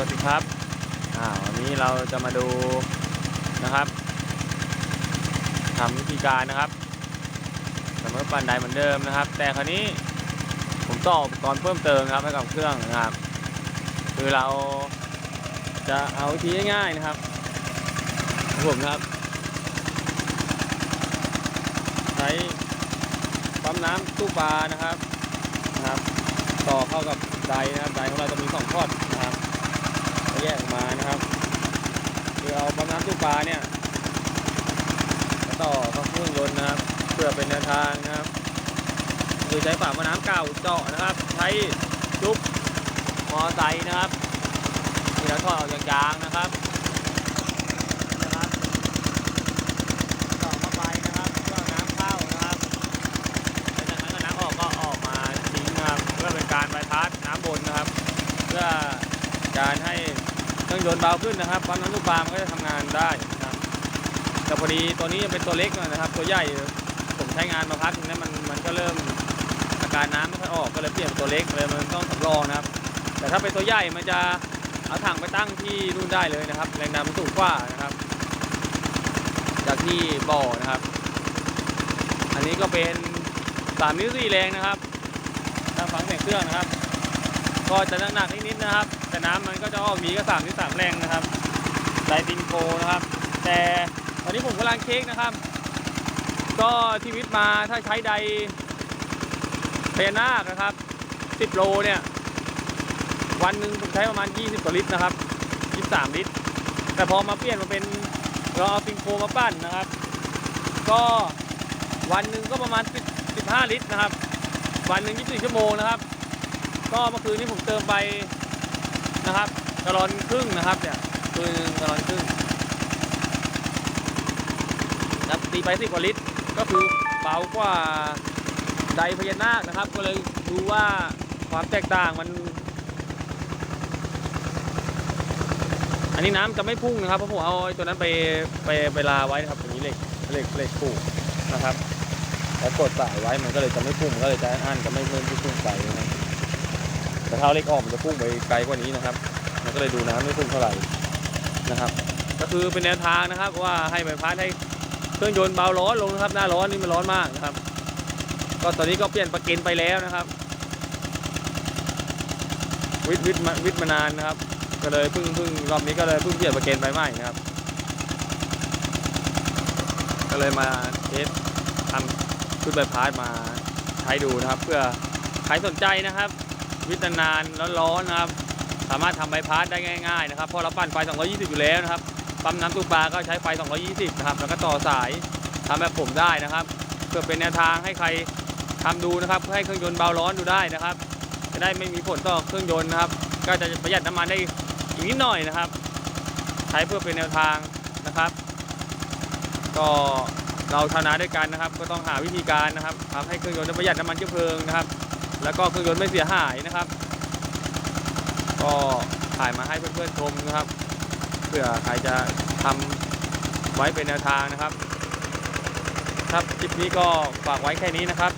วัสดีครับอ่าวันนี้เราจะมาดูนะครับทำวิธีการนะครับสำหรับบันไดเหมือนเดิมนะครับ แต่คราวนี้ผมต่ออุปกรณ์เพิ่มเติมนะครับให้กับเครื่องนะครับ คือเราจะเอาวิธีง่ายๆนะครับผมครับใช้ปั๊มน้ำตู้ปลานะครับนะครับ ต่อเข้ากับไดนะครับไดของเราจะมีสองทอดนะครับ แยกมานะครับคือเอาปั๊มน้ำตู้ปลาเนี่ยมาต่อเข้าเครื่องยนต์นะครับ เพื่อเป็นแนวทางนะครับคือใช้ฝาม้อน้ำเก่าเจาะนะครับ ใช้จุ๊บมอไซค์นะครับที่เราทอดออกจากยางนะครับนะรับเจาะเข้าไปนะครับก็น้ำเข้านะครับจากนั้นน้ำออกก็ออกมาทิ้งนะครับเพื่อเป็นการบายพาสน้ำบนนะครับ เพื่อ การให้เครื่องยนต์เบาขึ้นนะครับปั๊มน้ำลูกปลามันก็จะทำงานได้นะครับแต่พอดีตัวนี้ยังเป็นตัวเล็กนะครับ ตัวใหญ่ผมใช้งานมาพักนึงแล้วมันมันก็เริ่มอาการน้ำไม่ค่อยออกก็เลยเปลี่ยนเป็นตัวเล็กเลยมันต้องสำรองนะครับ แต่ถ้าเป็นตัวใหญ่มันจะเอาถังไปตั้งที่นู่นได้เลยนะครับ แรงดันมันสูงกว่านะครับ จากที่บ่อนะครับ อันนี้ก็เป็นสามนิ้วสี่แรงนะครับถ้าฟังเสียงเครื่องนะครับ ก็จะหนักๆนิดๆนะครับ แต่น้ำมันก็จะออกดีก็สามนิ้วสามแรงนะครับไดตินโคนะครับ แต่ตอนนี้ผมกำลังเช็คนะครับ ก็ที่วิทย์มาถ้าใช้ไดเพนาคนะครับ10โลเนี่ย วันหนึ่งผมใช้ประมาณ 20กว่าลิตรนะครับ23 ลิตร แต่พอมาเปลี่ยนมาเป็นเราเอาตินโคมาปั้นนะครับ ก็วันหนึ่งก็ประมาณ15 ลิตรนะครับ วันหนึ่ง24ชั่วโมงนะครับ ก็เมื่อคืนนี้ผมเติมไปนะครับกะลอนครึ่งนะครับเนี่ยคืนหนึ่งกะลอนครึ่งนับตีไป10กว่าลิตร ก็คือเบากว่าไดพญานาคนะครับ ก็เลยดูว่าความแตกต่างมัน อันนี้น้ำจะไม่พุ่งนะครับเพราะผมเอาตัวนั้นไปไปไปลาไว้นะครับอย่างนี้เหล็กเหล็กเหล็กผูกนะครับแล้วกดสายไว้มันก็เลยจะไม่พุ่งมันก็เลยจะอั้นจะไม่เพิ่มที่พุ่งไปนะครับ แต่ถ้าเอาเล็กออกมันจะพุ่งไปไกลกว่านี้นะครับ มันก็เลยดูน้ำไม่พุ่งเท่าไหร่นะครับ ก็คือเป็นแนวทางนะครับว่าให้ใบพัดให้เครื่องยนต์เบาร้อนลงนะครับ หน้าร้อนนี่มันร้อนมากนะครับ ก็ตอนนี้ก็เปลี่ยนประเก็นไปแล้วนะครับ วิทย์วิทย์มาวิทมานานนะครับ ก็เลยเพิ่งเพิ่งรอบนี้ก็เลยเพิ่งเปลี่ยนประเก็นไปใหม่นะครับ ก็เลยมาเทสทำชุดใบพัดมาใช้ดูนะครับ เพื่อใครสนใจนะครับ วิทนานร้อนๆนะครับ สามารถทำใบพัดได้ง่าย ๆ นะครับเพราะเราปั่นไฟ 220 อยู่แล้วนะครับปั๊มน้ำตู้ปลาก็ใช้ไฟ 220 นะครับ แล้วก็ต่อสายทำแบบผมได้นะครับ เพื่อเป็นแนวทางให้ใครทำดูนะครับเพื่อให้เครื่องยนต์เบาร้อนดูได้นะครับ จะได้ไม่มีผลต่อเครื่องยนต์นะครับ ก็จะประหยัดน้ำมันได้อีกนิดหน่อยนะครับ ใช้เพื่อเป็นแนวทางนะครับ ก็เราชนะด้วยกันนะครับ ก็ต้องหาวิธีการนะครับทำให้เครื่องยนต์ประหยัดน้ำมันเชื้อเพลิงนะครับ แล้วก็เครื่องยนต์ไม่เสียหายนะครับ ก็ถ่ายมาให้เพื่อนๆชมนะครับ เพื่อใครจะทำไว้เป็นแนวทางนะครับ ครับคลิปนี้ก็ฝากไว้แค่นี้นะครับ